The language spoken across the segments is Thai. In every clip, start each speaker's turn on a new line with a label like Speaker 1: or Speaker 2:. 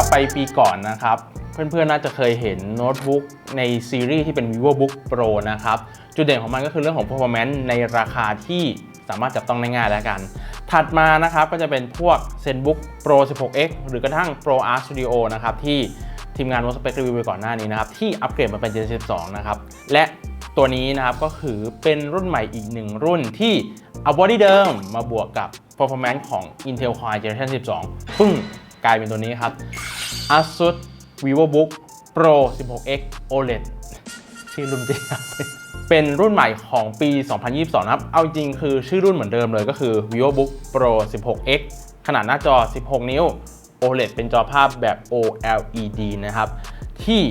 Speaker 1: กลับไปปีก่อนนะครับ เพื่อนๆน่าจะเคยเห็นโน้ตบุ๊กในซีรีส์ที่เป็น vivobook pro นะครับ จุดเด่นของมันก็คือเรื่องของ performance ในราคาที่สามารถจับต้องได้ง่ายแล้วกัน ถัดมานะครับก็จะเป็นพวก ZenBook Pro 16x หรือกระทั่ง Pro Art Studio นะครับที่ทีมงาน w o r k s p e c รีวิวไปก่อนหน้านี้นะครับที่อัปเกรดมาเป็น Gen 12 นะครับ และตัวนี้นะครับก็คือเป็นรุ่นใหม่อีกหนึ่งรุ่นที่เอาบอดี้เดิมมาบวกกับ performance ของ Intel Core Generation 12 ปึ้ง กลายเป็นตัวนี้ครับ ASUS VivoBook Pro 16x OLED ชื่อรุ่นจริงครับเป็นรุ่นใหม่ของปี 2022 นะครับ เอาจริงคือชื่อรุ่นเหมือนเดิมเลยก็คือ VivoBook Pro 16x ขนาดหน้าจอ 16 นิ้ว OLED เป็นจอภาพแบบ OLED นะครับ ที่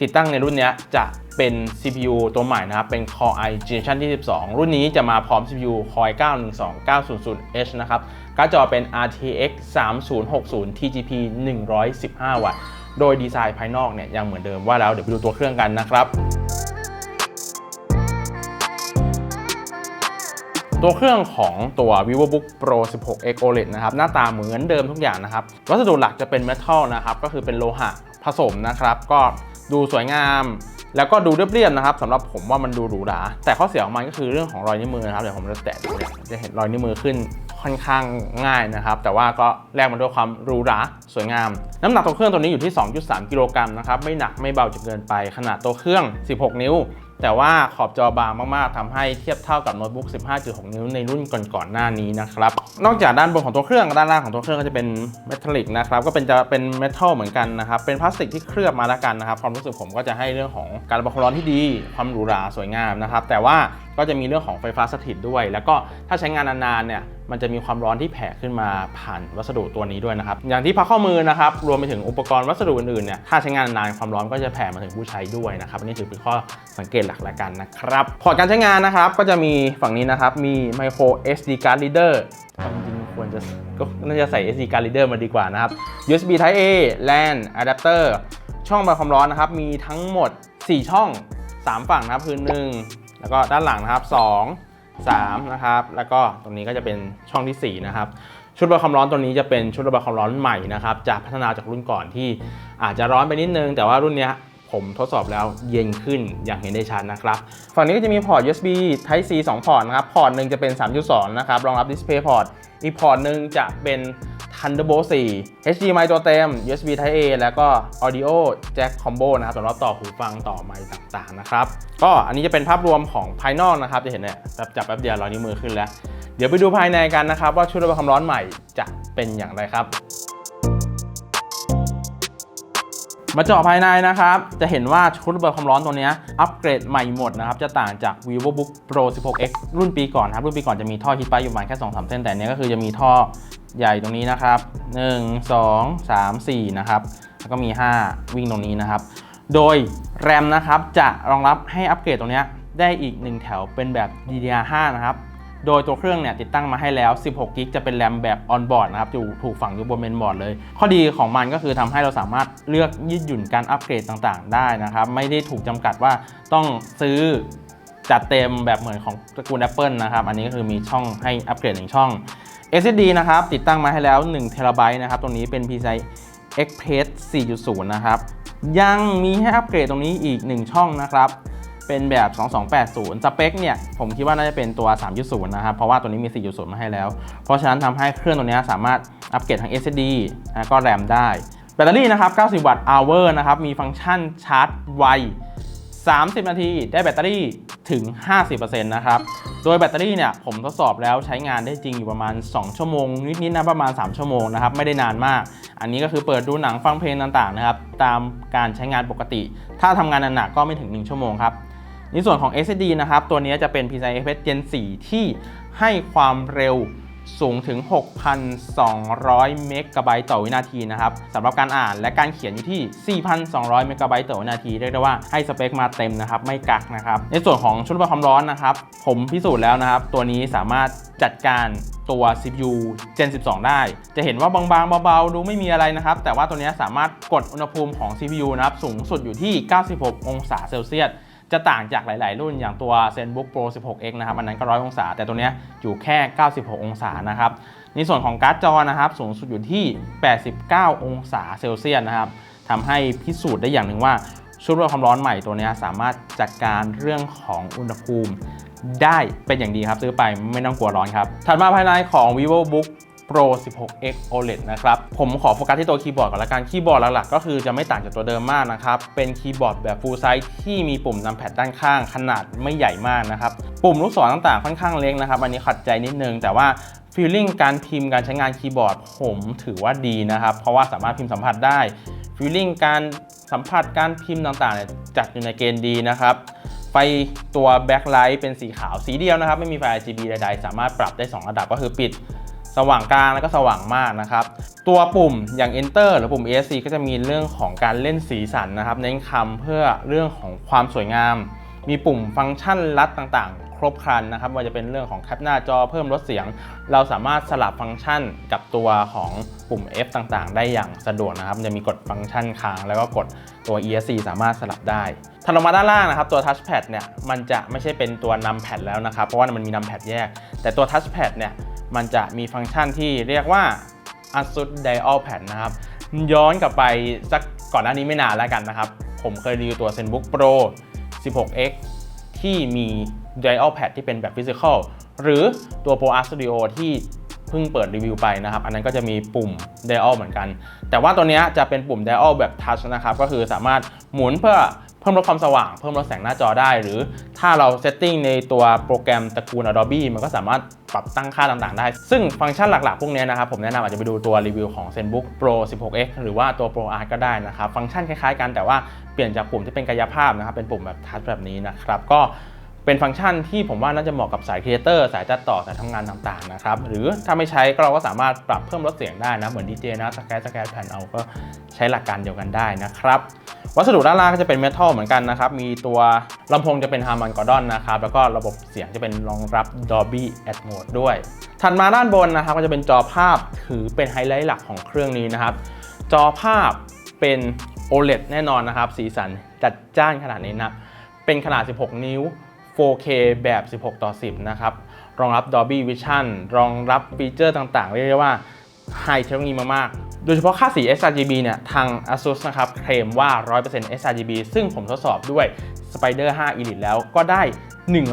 Speaker 1: ติดตั้งในรุ่นนี้จะเป็น CPU ตัวใหม่นะครับ เป็น Core i Generation ที่ 12 รุ่นนี้จะมาพร้อม CPU Core i 9 1 2 9 0 0 H นะครับ การ์ดจอเป็น RTX 3060 TGP 115 วัตต์ โดยดีไซน์ภายนอกเนี่ยยังเหมือนเดิมว่าแล้วเดี๋ยวไปดูตัวเครื่องกันนะครับ ตัวเครื่องของตัว VivoBook Pro 16x OLED นะครับ หน้าตาเหมือนเดิมทุกอย่างนะครับ วัสดุหลักจะเป็นเมทัลนะครับ ก็คือเป็นโลหะผสมนะครับ ก็ดูสวยงามแล้วก็ดูเรียบๆนะครับสำหรับผมว่ามันดูหรูหราแต่ข้อเสียของมันก็คือเรื่องของรอยนิ้วมือนะครับเดี๋ยวผมจะแตะดูเนี่ยจะเห็นรอยนิ้วมือขึ้น ค่อนข้างง่ายนะครับ แต่ว่าก็แลกมาด้วยความหรูหราสวยงาม น้ำหนักตัวเครื่องตัวนี้อยู่ที่ 2.3 กิโลกรัมนะครับ ไม่หนักไม่เบาจนเกินไป ขนาดตัวเครื่อง 16 นิ้ว แต่ว่าขอบจอบางมากๆทำให้เทียบเท่ากับโน้ตบุ๊ก 15.6 นิ้วในรุ่นก่อนๆหน้านี้นะครับ นอกจากด้านบนของตัวเครื่องด้านล่างของตัวเครื่องก็จะเป็นเมทัลลิกนะครับ ก็เป็นจะเป็นเมทัลเหมือนกันนะครับ เป็นพลาสติกที่เคลือบมาแล้วกันนะครับ ความรู้สึกผมก็จะให้เรื่องของการระบายความร้อนที่ดี ความหรูหราสวยงามนะครับ แต่ว่า ก็จะมีเรื่องของไฟฟ้าสถิตด้วย แล้วก็ถ้าใช้งานนานๆเนี่ยมันจะมีความร้อนที่แผ่ขึ้นมาผ่านวัสดุตัวนี้ด้วยนะครับ อย่างที่พักข้อมือนะครับ รวมไปถึงอุปกรณ์วัสดุอื่นๆเนี่ยถ้าใช้งานนานๆความร้อนก็จะแผ่มาถึงผู้ใช้ด้วยนะครับนนี้ถือเป็นข้อสังเกตหลักละกันนะครับพอร์ตการใช้งานนะครับก็จะมีฝั่งนี้นะครับมี micro SD card reader จริงควรจะก็น่าจะใส่ SD card reader มาดีกว่านะครับ USB Type A LAN adapter ช่องระบายความร้อนนะครับมีทั้งหมด 4 ช่อง 3 ฝั่งนะครับคือ1 แล้วก็ด้านหลังนะครับ 2 3นะครับ แล้วก็ตรงนี้ก็จะเป็นช่องที่ 4 นะครับ ชุดระบายความร้อนตัวนี้จะเป็นชุดระบายความร้อนใหม่นะครับ จะพัฒนาจากรุ่นก่อนที่อาจจะร้อนไปนิดนึง แต่ว่ารุ่นนี้ผมทดสอบแล้วเย็นขึ้นอย่างเห็นได้ชัดนะครับ ฝั่งนี้ก็จะมีพอร์ต USB Type C 2 พอร์ตนะครับ พอร์ตหนึ่งจะเป็น 3.2 นะครับ รองรับ Display Port อีกพอร์ตหนึ่งจะเป็น Thunderbolt 4 HDMI ตัวเต็ม USB Type A แล้วก็ Audio Jack Combo นะครับสำหรับต่อหูฟังต่อไมค์ต่างๆนะครับ ก็อันนี้จะเป็นภาพรวมของภายนอกนะครับ จะเห็นเนี่ยจับจับแป๊บเดียวรอยนิ้วมือขึ้นแล้ว เดี๋ยวไปดูภายในกันนะครับ ว่าชุดระบายความร้อนใหม่จะเป็นอย่างไรครับ มาเจาะภายในนะครับ จะเห็นว่าชุดระเบิดความร้อนตัวนี้อัปเกรดใหม่หมดนะครับ จะต่างจาก VivoBook Pro 16x รุ่นปีก่อนครับ รุ่นปีก่อนจะมีท่อฮีทไปอยู่ประมาณแค่ 2-3 เส้น แต่อันเนี้ยก็คือจะมีท่อใหญ่ตรงนี้นะครับ 1 2 3 4 นะครับ แล้วก็มี 5 วิ่งตรงนี้นะครับ โดยแรมนะครับจะรองรับให้อัปเกรดตรงนี้ได้อีก 1 แถวเป็นแบบ DDR5 นะครับ โดยตัวเครื่องเนี่ยติดตั้งมาให้แล้ว 16 กิกจะเป็นแรมแบบออนบอร์ดนะครับอยู่ถูกฝังอยู่บนเมนบอร์ดเลย ข้อดีของมันก็คือทำให้เราสามารถเลือกยืดหยุ่นการอัปเกรดต่างๆ ได้นะครับ ไม่ได้ถูกจำกัดว่าต้องซื้อจัดเต็มแบบเหมือนของตระกูล Apple นะครับ อันนี้ก็คือมีช่องให้อัปเกรดหนึ่งช่อง SSD นะครับ ติดตั้งมาให้แล้ว1 t b นะครับ ตรงนี้เป็น PCI Express 4.0 นะครับ ยังมีให้อัปเกรดตรงนี้อีก 1 ช่องนะครับ เป็นแบบ 2280 สเปคเนี่ย ผมคิดว่าน่าจะเป็นตัว 3.0 นะครับ เพราะว่าตัวนี้มี 4.0 มาให้แล้ว เพราะฉะนั้นทำให้เครื่องตัวนี้สามารถอัปเกรดทั้ง SSD แล้วก็แรมได้ แบตเตอรี่นะครับ 90 วัตต์ hour นะครับ มีฟังก์ชันชาร์จไว 30 นาที ได้แบตเตอรี่ถึง 50%นะครับ โดยแบตเตอรี่เนี่ย ผมทดสอบแล้วใช้งานได้จริงอยู่ประมาณ 2 ชั่วโมง นิดๆนะประมาณ 3 ชั่วโมงนะครับ ไม่ได้นานมาก อันนี้ก็คือเปิดดูหนังฟังเพลงต่างๆนะครับ ตามการใช้งานปกติ ถ้าทำงานหนักก็ไม่ถึง 1 ชั่วโมงครับ ในส่วนของ SSD นะครับ ตัวนี้จะเป็น PCI Express Gen 4 ที่ให้ความเร็วสูงถึง 6,200 เมกะไบต์ต่อวินาทีนะครับสำหรับการอ่านและการเขียนอยู่ที่ 4,200 เมกะไบต์ต่อวินาทีเรียกได้ว่าให้สเปคมาเต็มนะครับ ไม่กักนะครับ ในส่วนของชุดระความร้อนนะครับ ผมพิสูจน์แล้วนะครับ ตัวนี้สามารถจัดการตัว CPU Gen 12 ได้ จะเห็นว่าบางๆ เบาๆ ดูไม่มีอะไรนะครับ แต่ว่าตัวนี้สามารถกดอุณหภูมิของ CPU นะครับ สูงสุดอยู่ที่ 96 องศาเซลเซียส จะต่างจากหลาย ๆ รุ่นอย่างตัว ZenBook Pro 16x นะครับอันนั้นก็ 100 องศา แต่ตัวนี้อยู่แค่ 96 องศานะครับในส่วนของการ์ดจอนะครับสูงสุดอยู่ที่ 89 องศาเซลเซียสนะครับทำให้พิสูจน์ได้อย่างหนึ่งว่าชุดระบความร้อนใหม่ตัวนี้สามารถจัดการเรื่องของอุณหภูมิได้เป็นอย่างดีครับซื้อไปไม่ต้องกลัวร้อนครับ ถัดมาภายในของ vivobook Pro 16X OLED นะครับ ผมขอโฟกัสที่ตัวคีย์บอร์ดก่อนละกัน คีย์บอร์ดหลักๆก็คือจะไม่ต่างจากตัวเดิมมากนะครับ เป็นคีย์บอร์ดแบบ full size ที่มีปุ่มนำแพดด้านข้างขนาดไม่ใหญ่มากนะครับ ปุ่มลูกศรต่างๆค่อนข้างเล็กนะครับ อันนี้ขัดใจนิดนึง แต่ว่าฟีลลิ่งการพิมพ์การใช้งานคีย์บอร์ด ผมถือว่าดีนะครับ เพราะว่าสามารถพิมพ์สัมผัสได้ฟีลลิ่งการสัมผัสการพิมพ์ต่างๆเนี่ยจัดอยู่ในเกณฑ์ดีนะครับไฟตัวแบ็คไลท์เป็นสีขาวสีเดียวนะครับ ไม่มีไฟ RGB ใดๆ สามารถปรับได้ 2 ระดับก็คือปิด สว่างกลางแล้วก็สว่างมากนะครับ ตัวปุ่มอย่าง Enter หรือปุ่ม ESC ก็จะมีเรื่องของการเล่นสีสันนะครับ เน้นคำเพื่อเรื่องของความสวยงาม มีปุ่มฟังก์ชันลัดต่างๆ ครบครันนะครับว่าจะเป็นเรื่องของแคปหน้าจอเพิ่มลดเสียง เราสามารถสลับฟังก์ชันกับตัวของปุ่ม F ต่างๆ ได้อย่างสะดวกนะครับจะมีกดฟังก์ชันค้างแล้วก็กดตัว ESC สามารถสลับได้ถัดลงมาด้านล่างนะครับตัว Touchpad เนี่ยมันจะไม่ใช่เป็นตัวนำแพดแล้วนะครับเพราะว่ามันมีนำแพดแยก แต่ตัว Touchpad เนี่ย มันจะมีฟังก์ชันที่เรียกว่า ASUS Dial Pad นะครับ ย้อนกลับไปสักก่อนหน้านี้ไม่นานแล้วกันนะครับ ผมเคยรีวิวตัว ZenBook Pro 16X ที่มี Dial Pad ที่เป็นแบบ Physical หรือตัว Pro Art Studio ที่เพิ่งเปิดรีวิวไปนะครับ อันนั้นก็จะมีปุ่ม Dial เหมือนกัน แต่ว่าตัวนี้จะเป็นปุ่ม Dial แบบ Touch นะครับ ก็คือสามารถหมุนเพื่อ พิ่มลดความสว่าง เพิ่มลดแสงหน้าจอได้ หรือถ้าเราเซตติ้งในตัวโปรแกรมตระกูล Adobe มันก็สามารถปรับตั้งค่าต่างๆได้ ซึ่งฟังก์ชันหลักๆ พวกนี้นะครับ ผมแนะนำอาจจะไปดูตัวรีวิวของ ZenBook Pro 16X หรือว่าตัว Pro Art ก็ได้นะครับ ฟังก์ชันคล้ายๆกันแต่ว่าเปลี่ยนจากปุ่มที่เป็นกายภาพนะครับ เป็นปุ่มแบบทัชแบบนี้นะครับ ก็เป็นฟังก์ชันที่ผมว่าน่าจะเหมาะกับสายครีเอเตอร์สายตัดต่อสายทำงานต่างๆนะครับ หรือถ้าไม่ใช้ก็เราก็สามารถปรับเพิ่มลดเสียงได้นะ เหมือนดีเจนะสแกนสแกนแผ่นเอาก็ใช้หลักการเดียวกันได้นะครับ วัสดุด้านล่างก็จะเป็นเมทัลเหมือนกันนะครับ มีตัวลำโพงจะเป็น Harman Kardon นะครับ แล้วก็ระบบเสียงจะเป็นรองรับ Dolby Atmos ด้วย ถัดมาด้านบนนะครับ ก็จะเป็นจอภาพถือเป็นไฮไลท์หลักของเครื่องนี้นะครับ จอภาพเป็น OLED แน่นอนนะครับ สีสันจัดจ้านขนาดนี้นะ เป็นขนาด 16 นิ้ว 4K แบบ 16 ต่อ 10 นะครับ รองรับ Dolby Vision รองรับฟีเจอร์ต่างๆ เรียกได้ว่าไฮเทคโนโลยีมากๆ โดยเฉพาะค่าสี sRGB เนี่ยทาง ASUS นะครับเคลมว่า 100% sRGB ซึ่งผมทดสอบด้วย Spider 5 Elite แล้วก็ได้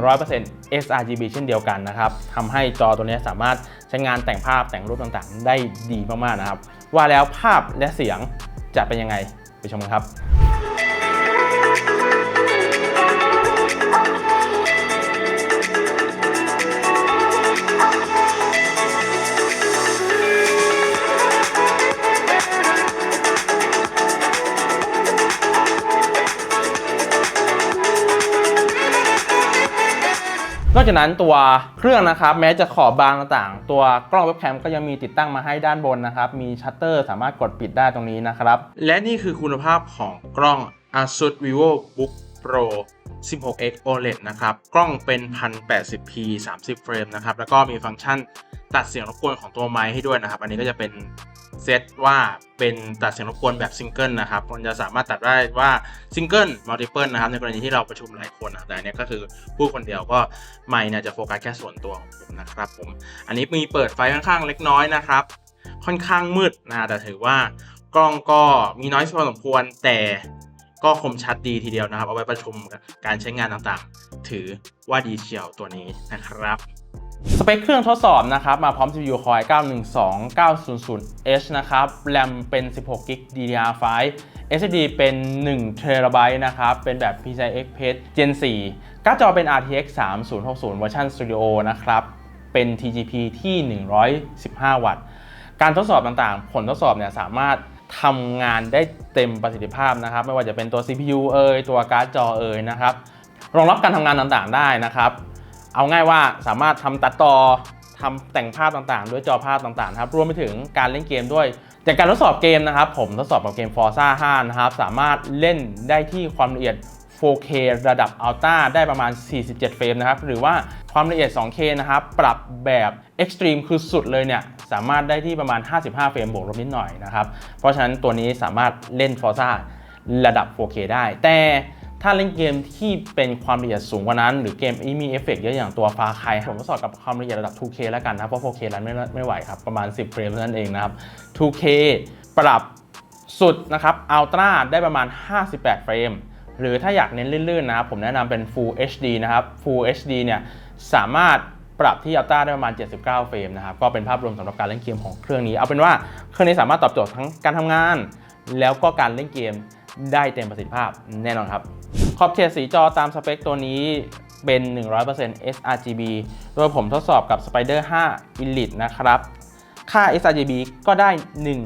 Speaker 1: 100% sRGB เช่นเดียวกันนะครับทำให้จอตัวนี้สามารถใช้งานแต่งภาพแต่งรูปต่างๆ ได้ดีมากๆนะครับ ว่าแล้วภาพและเสียงจะเป็นยังไงไปชมกันครับ นอกจากนั้นตัวเครื่องนะครับ แม้จะขอบบางต่างตัวกล้องเว็บแคมก็ยังมีติดตั้งมาให้ด้านบนนะครับ มีชัตเตอร์สามารถกดปิดได้ตรงนี้นะครับ และนี่คือคุณภาพของกล้อง ASUS VivoBook Pro 16x OLED นะครับ กล้องเป็น 1080p 30 เฟรมนะครับ แล้วก็มีฟังก์ชันตัดเสียงรบกวนของตัวไมค์ให้ด้วยนะครับ อันนี้ก็จะเป็นเซตว่าเป็นตัดเสียงรบกวนแบบซิงเกิลนะครับ มันจะสามารถตัดได้ว่าซิงเกิลมัลติเพิลนะครับ ในกรณีที่เราประชุมหลายคนนะแต่อันนี้ก็คือพูดคนเดียวก็ไมค์เนี่ยจะโฟกัสแค่ส่วนตัวของผมนะครับผม อันนี้มีเปิดไฟค่อนข้างเล็กน้อยนะครับ ค่อนข้างมืดนะ แต่ถือว่ากล้องก็มีน้อยพอสมควรแต่ ก็คมชัดดีทีเดียวนะครับ เอาไว้ประชุมการใช้งานต่างๆ ถือว่าดีเชียวตัวนี้นะครับสเปคเครื่องทดสอบนะครับมาพร้อม CPU Core i9 12900H นะครับ RAM เป็น 16 GB DDR5 SSD เป็น 1 TB นะครับ เป็นแบบ PCI Express Gen 4 การ์ดจอเป็น RTX 3060 เวอร์ชัน Studio นะครับ เป็น TGP ที่ 115 วัตต์ การทดสอบต่างๆ ผลทดสอบเนี่ยสามารถ ทำงานได้เต็มประสิทธิภาพนะครับ ไม่ว่าจะเป็นตัว CPU เอ่ยตัวการ์ดจอเอ่ยนะครับรองรับการทำงานต่างๆได้นะครับ เอาง่ายว่าสามารถทำตัดต่อทำแต่งภาพต่างๆ ด้วยจอภาพต่างๆครับรวมไปถึงการเล่นเกมด้วย จากการทดสอบเกมนะครับ ผมทดสอบกับเกม Forza 5 นะครับ สามารถเล่นได้ที่ความละเอียด 4K ระดับ Ultra ได้ประมาณ 47 เฟรมนะครับ หรือว่าความละเอียด 2K นะครับ ปรับแบบ Extreme คือสุดเลยเนี่ย สามารถได้ที่ประมาณ 55 เฟรมบวกลบนิดหน่อยนะครับ เพราะฉะนั้นตัวนี้สามารถเล่น Forza ระดับ 4K ได้ แต่ถ้าเล่นเกมที่เป็นความละเอียดสูงกว่านั้น หรือเกมที่มีเอฟเฟกต์เยอะอย่างตัวฟาคายผมทดสอบกับความละเอียดระดับ 2K แล้วกันนะเพราะ 4K รันไม่ไม่ไหวครับ ประมาณ 10 เฟรมเท่านั้นเองนะครับ 2K ปรับสุดนะครับอัลตร้าได้ประมาณ 58 เฟรม หรือถ้าอยากเน้นลื่นๆนะครับผมแนะนำเป็น Full HD นะครับ Full HD เนี่ยสามารถปรับที่อัลตร้าได้ประมาณ 79 เฟรมนะครับก็เป็นภาพรวมสำหรับการเล่นเกมของเครื่องนี้ เอาเป็นว่าเครื่องนี้สามารถตอบโจทย์ทั้งการทำงาน แล้วก็การเล่นเกมได้เต็มประสิทธิภาพแน่นอนครับ ขอบเขตสีจอตามสเปคตัวนี้เป็น 100% sRGB โดยผมทดสอบกับ Spider 5 Elite นะครับ ค่า sRGB ก็ได้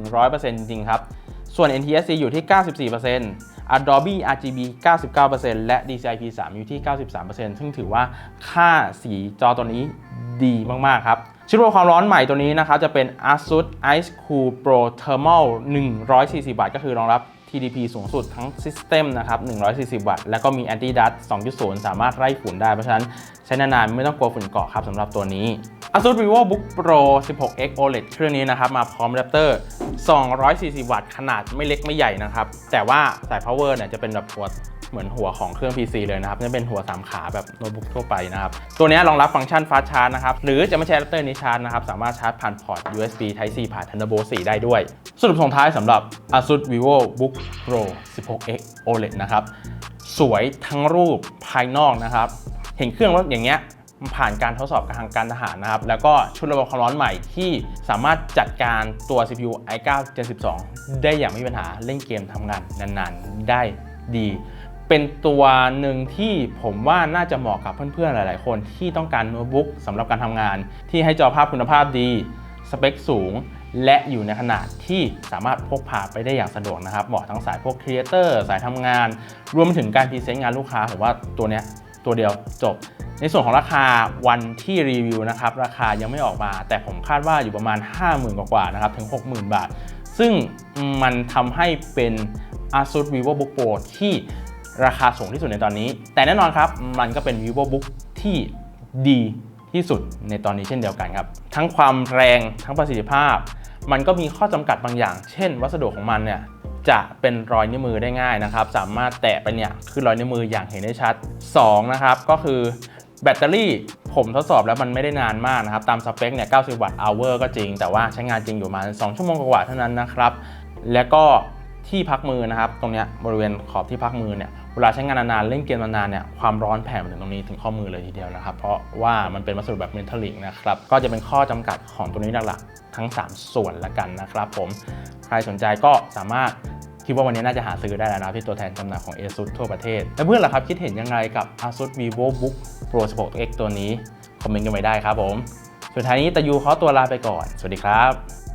Speaker 1: 100%จริงๆครับ ส่วน NTSC อยู่ที่ 94% Adobe RGB 99%และ DCI P3 อยู่ที่ 93%ซึ่งถือว่าค่าสีจอตัวนี้ดีมาก ๆ ครับชุดระบบความร้อนใหม่ตัวนี้นะครับจะเป็น ASUS Ice Cool Pro Thermal 140 วัตต์ก็คือรองรับ TDP สูงสุดทั้ง System นะครับ 140 วัตต์ แล้วก็มี Anti Dust 2.0 สามารถไล่ฝุ่นได้ เพราะฉะนั้นใช้นานๆ ไม่ต้องกลัวฝุ่นเกาะครับสำหรับตัวนี้ ASUS VivoBook Pro 16X OLED เครื่องนี้นะครับ มาพร้อมแรปเตอร์ 240 วัตต์ ขนาดไม่เล็กไม่ใหญ่นะครับ แต่ว่าสาย power เนี่ยจะเป็นแบบหัว เหมือนหัวของเครื่อง PC เลยนะครับจะเป็นหัว 3 ขาแบบโน้ตบุ๊กทั่วไปนะครับ ตัวนี้รองรับฟังก์ชัน Fast Charge นะครับ หรือจะไม่ใช้อะแดปเตอร์นี้ชาร์จนะครับ สามารถชาร์จผ่านพอร์ต USB Type C ผ่าน Thunderbolt 4 ได้ด้วย สรุปส่งท้ายสำหรับ ASUS VivoBook Pro 16X OLED นะครับ สวยทั้งรูปภายนอกนะครับ เห็นเครื่องรถอย่างเงี้ยผ่านการทดสอบทางการทหารนะครับ แล้วก็ชุดระบบความร้อนใหม่ที่สามารถจัดการตัว CPU i9 Gen 12ได้อย่างไม่มีปัญหาเล่นเกมทำงานนานๆ ได้ดี เป็นตัวหนึ่งที่ผมว่าน่าจะเหมาะกับเพื่อนๆหลาย ๆ คนที่ต้องการโน้ตบุ๊กสำหรับการทำงาน ที่ให้จอภาพคุณภาพดี สเปคสูง และอยู่ในขนาดที่สามารถพกพาไปได้อย่างสะดวกนะครับ เหมาะทั้งสายพวกครีเอเตอร์สายทำงาน รวมถึงการพรีเซนต์งานลูกค้าผมว่าตัวเนี้ยตัวเดียวจบ ในส่วนของราคาวันที่รีวิวนะครับ ราคายังไม่ออกมา แต่ผมคาดว่าอยู่ประมาณ 50,000 กว่าๆนะครับถึง 60,000 บาท ซึ่งมันทำให้เป็น ASUS VivoBook Pro ที่ ราคาสูงที่สุดในตอนนี้ แต่แน่นอนครับมันก็เป็น VivoBook ที่ดีที่สุดในตอนนี้เช่นเดียวกันครับ ทั้งความแรงทั้งประสิทธิภาพ มันก็มีข้อจำกัดบางอย่าง เช่น วัสดุของมันเนี่ยจะเป็นรอยนิ้วมือได้ง่ายนะครับ สามารถแตะไปเนี่ยคือรอยนิ้วมืออย่างเห็นได้ชัด 2 นะครับ ก็คือแบตเตอรี่ผมทดสอบแล้วมันไม่ได้นานมากนะครับ ตามสเปคเนี่ย 90 วัตต์ hour ก็จริง แต่ว่าใช้งานจริงอยู่ประมาณ2ชั่วโมงกว่าเท่านั้นนะครับ แล้วก็ที่พักมือนะครับ ตรงเนี้ยบริเวณขอบที่พักมือเนี่ย วลาใช้งานนานๆเล่นเกมนานๆเนี่ยความร้อนแผ่มาถึงตรงนี้ถึงข้อมือเลยทีเดียวนะครับ เพราะว่ามันเป็นวัสดุแบบเมทัลลิกนะครับก็จะเป็นข้อจำกัดของตัวนี้หลักๆทั้ง 3 ส่วนละกันนะครับผมใครสนใจก็สามารถคิดว่าวันนี้น่าจะหาซื้อได้แล้วนะที่ตัวแทนจำหน่ายของ ASUS ทั่วประเทศ แล้วเพื่อนล่ะครับคิดเห็นยังไงกับ ASUS VivoBook Pro 16X ตัวนี้ คอมเมนต์กันไว้ได้ครับผม สุดท้ายนี้ตะยูขอตัวลาไปก่อน สวัสดีครับ